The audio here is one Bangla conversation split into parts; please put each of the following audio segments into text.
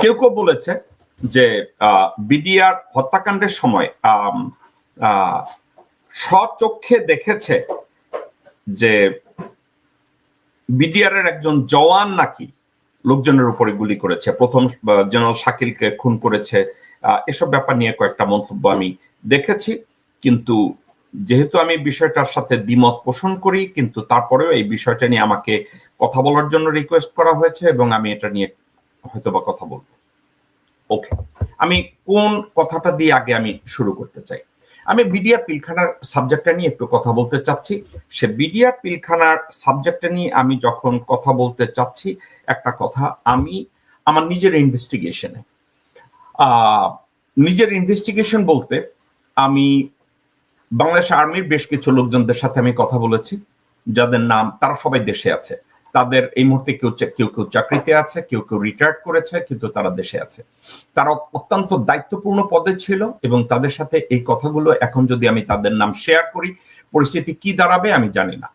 কেউ কেউ বলেছে যে বিডিআর হত্যাকাণ্ডের সময় স্বচক্ষে দেখেছে যে বিডিআর এর একজন জওয়ান নাকি লোকজনের উপরে গুলি করেছে। প্রথম জেনারেল শাকিলকে খুন করেছে। এসব ব্যাপার নিয়ে কয়েকটা মন্তব্য আমি দেখেছি। কিন্তু যেহেতু আমি বিষয়টার সাথে দ্বিমত পোষণ করি, কিন্তু তারপরেও এই বিষয়টা নিয়ে আমাকে কথা বলার জন্য রিকোয়েস্ট করা হয়েছে এবং আমি এটা নিয়ে হয়তোবা কথা বলব। ওকে আমি কোন কথাটা দিয়ে আগে আমি শুরু করতে চাই? আমি বিডিআর পিলখানার সাবজেক্টটা নিয়ে একটু কথা বলতে চাচ্ছি। সে বিডিআর পিলখানার সাবজেক্টটা নিয়ে আমি যখন কথা বলতে চাচ্ছি, একটা কথা আমি আমার নিজের ইনভেস্টিগেশনে নিজের ইনভেস্টিগেশন বলতে আমি বাংলাদেশ আর্মির বেশ কিছু লোকজনদের সাথে আমি কথা বলেছি, যাদের নাম তারা সবাই দেশে আছে। তাদের এই মুহূর্তে কেউ কেউ কেউ চাকরিতে আছে, কেউ কেউ রিটায়ার্ড করেছে, কিন্তু তারা দেশে আছে। তারা অত্যন্ত দায়িত্বপূর্ণ পদে ছিল এবং তাদের সাথে এই কথাগুলো এখন যদি আমি তাদের নাম শেয়ার করি, পরিস্থিতি কি দাঁড়াবে আমি জানি না।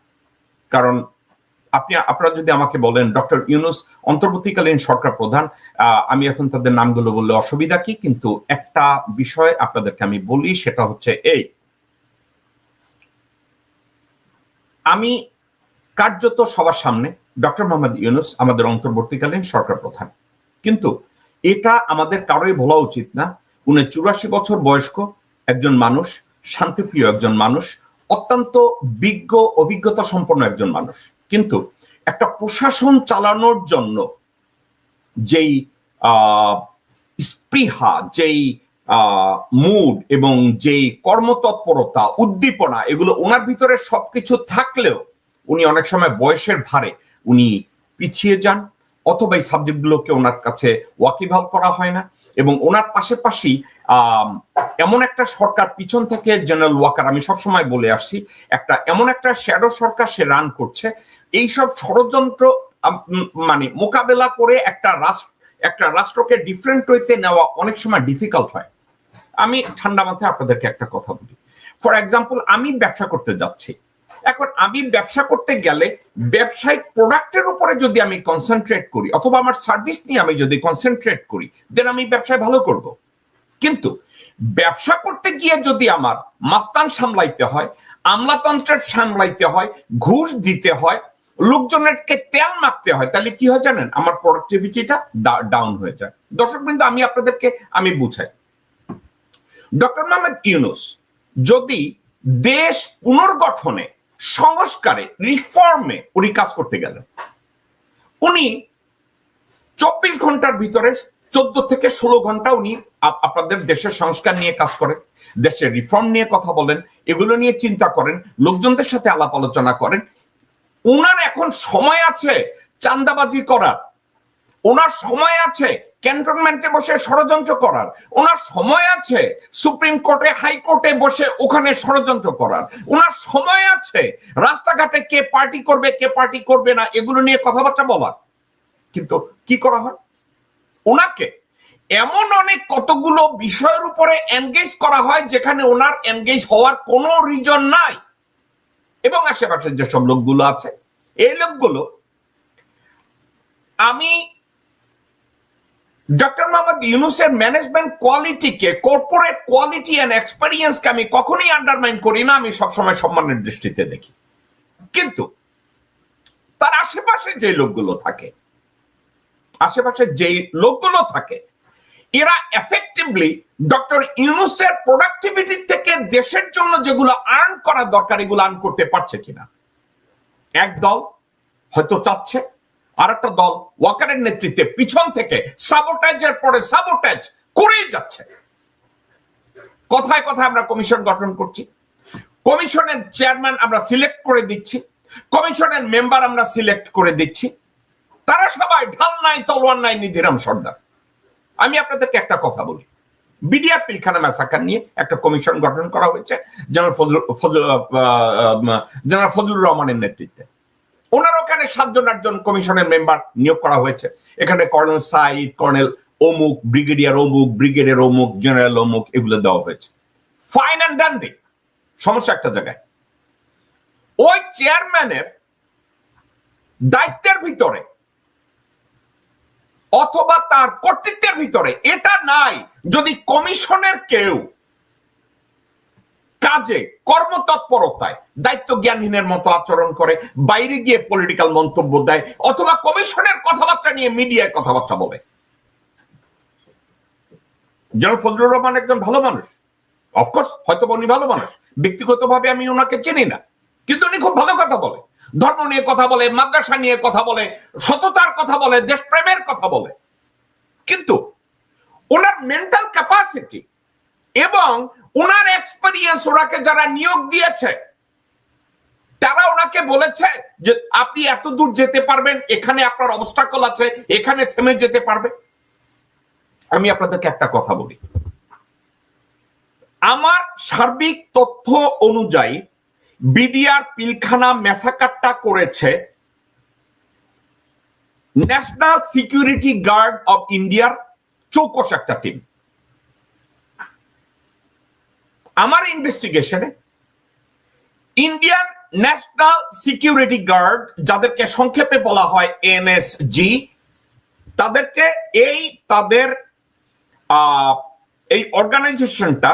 কারণ আপনি, আপনারা যদি আমাকে বলেন, ডক্টর ইউনুস অন্তর্বর্তীকালীন সরকার প্রধান আমি এখন তাদের নামগুলো বললে অসুবিধা কি? কিন্তু একটা বিষয় আপনাদেরকে আমি বলি, সেটা হচ্ছে এই। আমি কার্যত সবার সামনে ডক্টর মোহাম্মদ ইউনুস আমাদের অন্তর্বর্তীকালীন সরকার প্রধান। কিন্তু এটা আমাদের কারোই বলা উচিত না। উনি চুরাশি বছর বয়স্ক, একজন মানুষ, শান্তিপ্রিয় একজন মানুষ, অত্যন্ত বিজ্ঞ, অভিজ্ঞতা সম্পন্ন একজন মানুষ। কিন্তু একটা প্রশাসন চালানোর জন্য যেই স্পৃহা, যেই মুড এবং যেই কর্মতৎপরতা, উদ্দীপনা, এগুলো ওনার ভিতরে সবকিছু থাকলেও উনি অনেক সময় বয়সের ভারে উনি পিছিয়ে যান, অথবা এই সাবজেক্টগুলোকে ওনার কাছে ওয়াকিভাল করা হয় না। এবং ওনার পাশাপাশি এমন একটা সরকার পিছন থেকে জেনারেল ওয়াকার আমি সবসময় বলে আসছি, একটা এমন একটা শ্যাডো সরকার সে রান করছে। এইসব ষড়যন্ত্র মানে মোকাবেলা করে একটা রাষ্ট্র একটা রাষ্ট্রকে ডিফারেন্ট ওয়েতে নেওয়া অনেক সময় ডিফিকাল্ট হয়। আমি ঠান্ডা মাথায় আপনাদেরকে একটা কথা বলি। ফর এক্সাম্পল আমি ব্যবসা করতে যাচ্ছি। এখন আমি ব্যবসা করতে গেলে ব্যবসায়িক প্রোডাক্টের উপরে যদি আমি কনসেন্ট্রেট করি, অথবা আমার সার্ভিস নিয়ে আমি যদি কনসেন্ট্রেট করি দেন আমি ব্যবসায় ভালো করব। কিন্তু ব্যবসা করতে গিয়ে যদি আমার মাস্তান সামলাইতে হয়, আমলাতন্ত্রের সামলাইতে হয়, ঘুষ দিতে হয়, লোকজনেরকে তেল মাখতে হয়, তাহলে কি হয় জানেন? আমার প্রোডাক্টিভিটিটা ডাউন হয়ে যায়। দর্শক বৃন্দ আমি আপনাদেরকে, আমি বুঝাই। ডক্টর মোহাম্মদ ইউনুস যদি দেশ পুনর্গঠনে সংস্কারে রিফর্মে উনি কাজ করতে গেলেন। উনি চব্বিশ ঘণ্টার ভিতরে চোদ্দ থেকে ষোলো ঘণ্টা উনি আপ- আপনাদের দেশের সংস্কার নিয়ে কাজ করেন, দেশের রিফর্ম নিয়ে কথা বলেন, এগুলো নিয়ে চিন্তা করেন, লোকজনদের সাথে আলাপ আলোচনা করেন। ওনার এখন সময় আছে চান্দাবাজি করার। ওনার সময় আছে ক্যান্টনমেন্টে বসে ষড়যন্ত্র করার। ওনার সময় আছে সুপ্রিম কোর্টে হাইকোর্টে বসে ওখানে ষড়যন্ত্র করার। ওনার সময় আছে রাস্তাঘাটে কে পার্টি করবে, কে পার্টি করবে না, এগুলো নিয়ে কথাবার্তা বলার। কিন্তু কি করা হয়? ওনাকে এমন অনেক কতগুলো বিষয়ের উপরে এনগেজ করা হয় যেখানে ওনার এনগেজ হওয়ার কোনো রিজন নাই। এবং আশেপাশের যেসব লোকগুলো আছে, এই লোকগুলো আমি ডক্টর মোহাম্মদ ইউনুসের ম্যানেজমেন্ট কোয়ালিটিকে কর্পোরেট কোয়ালিটি অ্যান্ড এক্সপেরিয়েন্সকে আমি কখনোই আন্ডারমাইন করি না, আমি সবসময় সম্মানের দৃষ্টিতে দেখি। কিন্তু তার আশেপাশে যে লোকগুলো থাকে, আশেপাশে যে লোকগুলো থাকে, এরা এফেক্টিভলি ডক্টর ইউনুসের প্রোডাক্টিভিটি থেকে দেশের জন্য যেগুলো আর্ন করা দরকার, এগুলো আর্ন করতে পারছে কিনা? এক দল হয়তো চাচ্ছে আর একটা দল ওয়াকারের নেতৃত্বে পিছন থেকে সাবোটাইজের পরে সাবোটাইজ করেই যাচ্ছে। কথায় কথায় আমরা কমিশন গঠন করছি। কমিশনের চেয়ারম্যান আমরা সিলেক্ট করে দিচ্ছি। কমিশনের মেম্বার আমরা সিলেক্ট করে দিচ্ছি। তারা সবাই ঢাল নাই, তলোয়ার নাই, নিধিরাম সর্দার। আমি আপনাদেরকে একটা কথা বলি। বিডিআর পিলখানা ম্যাসাকার নিয়ে একটা কমিশন গঠন করা হয়েছে, জেনারেল ফজল ফজল জেনারেল ফজলুর রহমানের নেতৃত্বে। ওনার ওখানে সাতজন, আটজন কমিশনের মেম্বার নিয়োগ করা হয়েছে। এখানে কর্নেল সাইদ কর্নেল অমুক, ব্রিগেডিয়ার অমুক, ব্রিগেডের অমুক, জেনারেল অমুক, এগুলো দেওয়া হয়েছে। ফাইন অ্যান্ড ডান্ডি সমস্যা একটা জায়গায়। ওই চেয়ারম্যানের দায়িত্বের ভিতরে অথবা তার কর্তৃত্বের ভিতরে এটা নাই। যদি কমিশনের কেউ কাজে, কর্মতৎপরতায় দায়িত্ব জ্ঞানহীনের মতো আচরণ করে, বাইরে গিয়ে পলিটিক্যাল মন্তব্য দেয়, অথবা কমিশনের কথাবার্তা নিয়ে মিডিয়ায় কথাবার্তা বলে। জেনারেল ফজলুর রহমান একজন ভালো মানুষ। অফকোর্স হয়তো উনি ভালো মানুষ। ব্যক্তিগতভাবে আমি ওনাকে চিনি না। কিন্তু উনি খুব ভালো কথা বলে। ধর্ম নিয়ে কথা বলে, মাদ্রাসা নিয়ে কথা বলে, সততার কথা বলে, দেশপ্রেমের কথা বলে। কিন্তু ওনার মেন্টাল ক্যাপাসিটি এবং ওনার এক্সপেরিয়েন্স ওনাকে যারা নিয়োগ দিয়েছে, তারা ওনাকে বলেছে যে আপনি এত দূর যেতে পারবেন, এখানে আপনার অবস্টাকল আছে, এখানে থেমে যেতে পারবে। আমি আপনাদেরকে একটা কথা বলি। আমার সার্বিক তথ্য অনুযায়ী বিডিআর পিলখানা মেসাকারটা করেছে ন্যাশনাল সিকিউরিটি গার্ড অফ ইন্ডিয়ার চৌকস একটা টিম আমার ইনভেস্টিগেশনে ইন্ডিয়ান ন্যাশনাল সিকিউরিটি গার্ড যাদেরকে সংক্ষেপে বলা হয় এনএসজি তাদেরকে এই তাদের এই অর্গানাইজেশনটা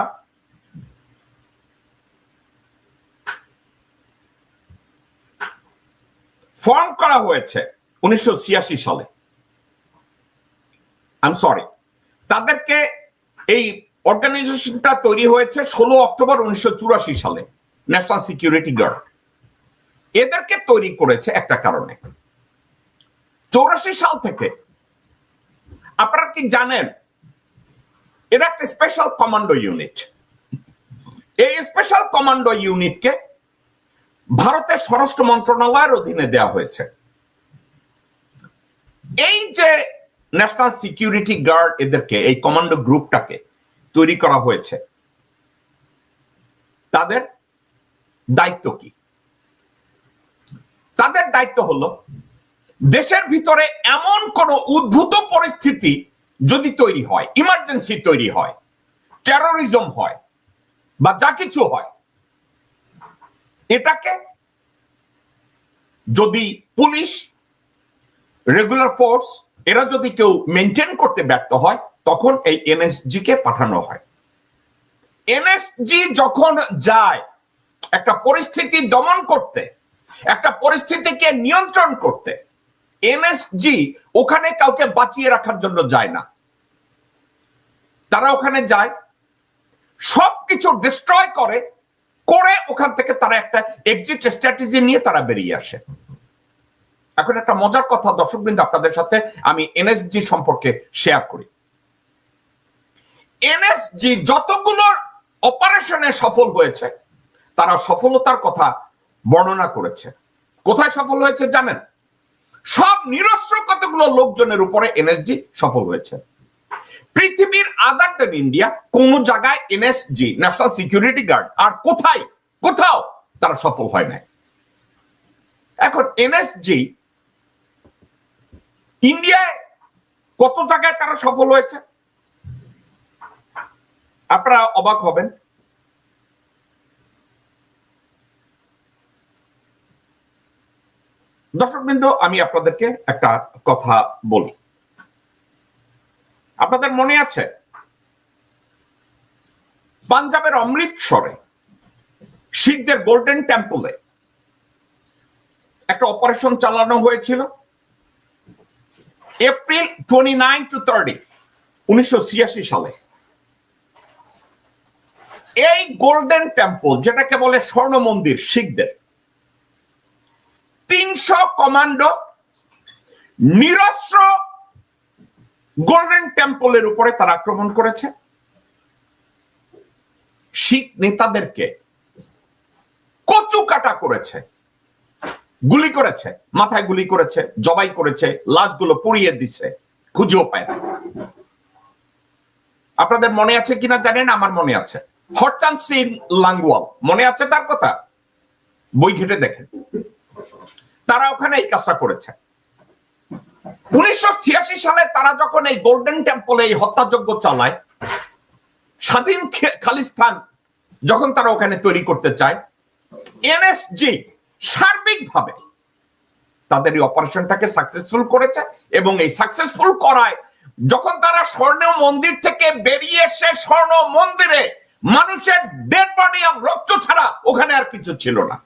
ফর্ম করা হয়েছে উনিশশো ছিয়াশি সালে। আই সরি তাদেরকে এই অর্গানাইজেশনটা তৈরি হয়েছে ষোলো অক্টোবর উনিশশো চুরাশি সালে ন্যাশনাল সিকিউরিটি গার্ড এদেরকে তৈরি করেছে একটা কারণে। চৌরাশি সাল থেকে, আপনারা কি জানেন এটা একটা স্পেশাল কমান্ডো ইউনিট এই স্পেশাল কমান্ডো ইউনিটকে ভারতের স্বরাষ্ট্র মন্ত্রণালয়ের অধীনে দেওয়া হয়েছে। এই যে ন্যাশনাল সিকিউরিটি গার্ড এদেরকে, এই কমান্ডো গ্রুপটাকে তৈরি করা হয়েছে। তাদের দায়িত্ব কি? তাদের দায়িত্ব হলো, দেশের ভিতরে এমন কোন উদ্ভূত পরিস্থিতি যদি তৈরি হয় ইমার্জেন্সি তৈরি হয় টেরোরিজম হয়, বা যা কিছু হয়, এটাকে যদি পুলিশ রেগুলার ফোর্স এরা যদি কেউ মেনটেন করতে ব্যর্থ হয় তখন এই এনএসজি কে পাঠানো হয়। এনএসজি যখন যায়, একটা পরিস্থিতি দমন করতে, একটা পরিস্থিতিকে নিয়ন্ত্রণ করতে, এনএসজি ওখানে কাউকে বাঁচিয়ে রাখার জন্য যায় না। তারা ওখানে যায়, সবকিছু ডিস্ট্রয় করে করে ওখান থেকে তারা একটা এক্সিট স্ট্র্যাটেজি নিয়ে তারা বেরিয়ে আসে। এখন একটা মজার কথা, দর্শকবৃন্দ, আপনাদের সাথে আমি এনএসজি সম্পর্কে শেয়ার করি। এনএসজি যতগুলো অপারেশনে সফল হয়েছে, তারা সফলতার কথা বর্ণনা করেছে। কোথায় সফল হয়েছে জানেন? সব নিরস্ত্র কতগুলো লোকজনের উপরে এনএসজি সফল হয়েছে। পৃথিবীর আদার দেন ইন্ডিয়া কোন জায়গায় এনএসজি ন্যাশনাল সিকিউরিটি গার্ড আর কোথায়, কোথাও তারা সফল হয় নাই। এখন এনএসজি, ইন্ডিয়ায় কত জায়গায় তারা সফল হয়েছে? আপনারা অবাক হবেন। দর্শকবৃন্দ, আমি আপনাদেরকে একটা কথা বলি। আপনাদের মনে আছে, পাঞ্জাবের অমৃতসরে শিখদের গোল্ডেন টেম্পলে একটা অপারেশন চালানো হয়েছিল। April twenty nine to thirty উনিশশো ছিয়াশি সালে। এই গোল্ডেন টেম্পল, যেটাকে বলে স্বর্ণ মন্দির শিখদের, তিনশো কমান্ডো নিরস্ত্র গোল্ডেন টেম্পলের উপরে তারা আক্রমণ করেছে। শিখ নেতাদেরকে কচু কাটা করেছে, গুলি করেছে, মাথায় গুলি করেছে, জবাই করেছে, লাশগুলো পুড়িয়ে দিছে, খুঁজেও পায় না। আপনাদের মনে আছে কিনা জানেন? আমার মনে আছে। হরচান সিং লাঙ্গুয়াল, মনে আছে তার কথা? বই ঘেটে দেখেন। তারা ওখানে এই কাজটা করেছে। উনিশশো সালে তারা যখন এই গোল্ডেন টেম্পলে এই হত্যাযজ্ঞ চালায়, স্বাধীন খালিস্তান যখন তারা ওখানে তৈরি করতে চায়, এনএসজি সার্বিকভাবে তাদের এই অপারেশনটাকে সাকসেসফুল করেছে এবং এই সাকসেসফুল করায় যখন তারা স্বর্ণ মন্দির থেকে বেরিয়ে এসে স্বর্ণ মন্দিরে মানুষের ডেড বডি আর রক্ত ছাড়া ওখানে আর কিছু ছিল না।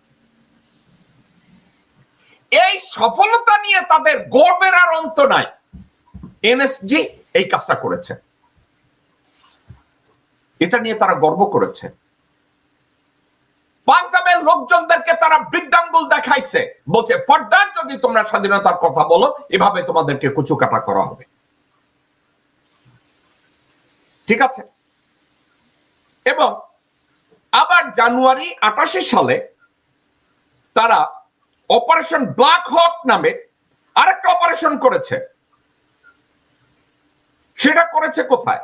এই সফলতা নিয়ে তাদের গর্বের আর অন্ত নাই। এনএসজি এই কাজটা করেছে। এটা নিয়ে তারা গর্ব করেছে। পাঞ্জাবের লোকজনদেরকে তারা বৃদ্ধাঙ্গুল দেখাইছে। বলছে, ফর্দার, যদি তোমরা স্বাধীনতার কথা বলো, এভাবে তোমাদেরকে কুচু কাটা করা হবে। ঠিক আছে? এবং আবার জানুয়ারি আটাশি সালে তারা অপারেশন ব্ল্যাক হক নামে আরেকটা অপারেশন করেছে। সেটা করেছে কোথায়?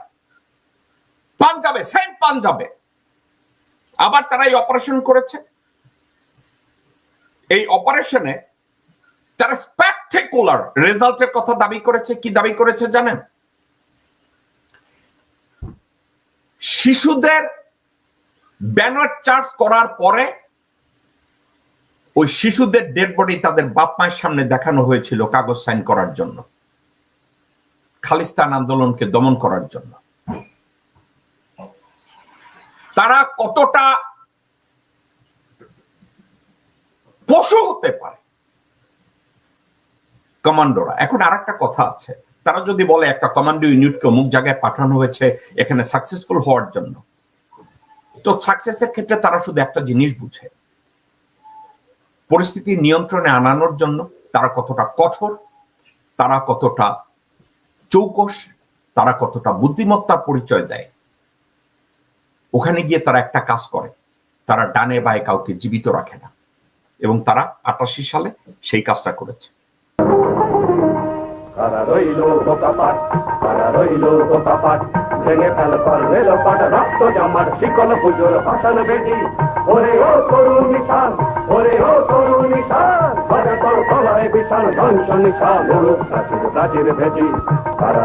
পাঞ্জাবে সেম পাঞ্জাবে। আবার তারা এই অপারেশন করেছে। এই অপারেশনে তারা স্পেকটেকুলার রেজাল্টের কথা দাবি করেছে। কি দাবি করেছে জানেন? শিশুদের ব্যানার চার্জ করার পরে ওই শিশুদের ডেড বডি তাদের বাপ মায়ের সামনে দেখানো হয়েছিল কাগজ সাইন করার জন্য। খালিস্তান আন্দোলনকে দমন করার জন্য। তারা কতটা পশু হতে পারে? কমান্ডোরা, এখন আর একটা কথা আছে। তারা যদি বলে একটা কমান্ডো ইউনিটকে অমুক জায়গায় পাঠানো হয়েছে, এখানে সাকসেসফুল হওয়ার জন্য। তো সাকসেসের ক্ষেত্রে তারা শুধু একটা জিনিস বুঝে। পরিস্থিতি নিয়ন্ত্রণে আনানোর জন্য তারা কতটা কঠোর, তারা কতটা চৌকস, তারা কতটা বুদ্ধিমত্তার পরিচয় দেয়। ওখানে গিয়ে তারা একটা কাজ করে, তারা ডানে বায়ে কাউকে জীবিত রাখে না। এবং তারা আটাশি সালে সেই কাজটা করেছে। কারা রইল বোকাপাট তারা রইল বোকাপাট ভেঙে ফেল পর রেল পাট রক্ত জামার শিকল পুজোর ভাষণ বেটি ওরে ও তরু নিশান, ওরে ও তরু নিশান তোর বিশাল ধ্বংস নিশান প্রাচীর প্রাচীর ভেটি কারা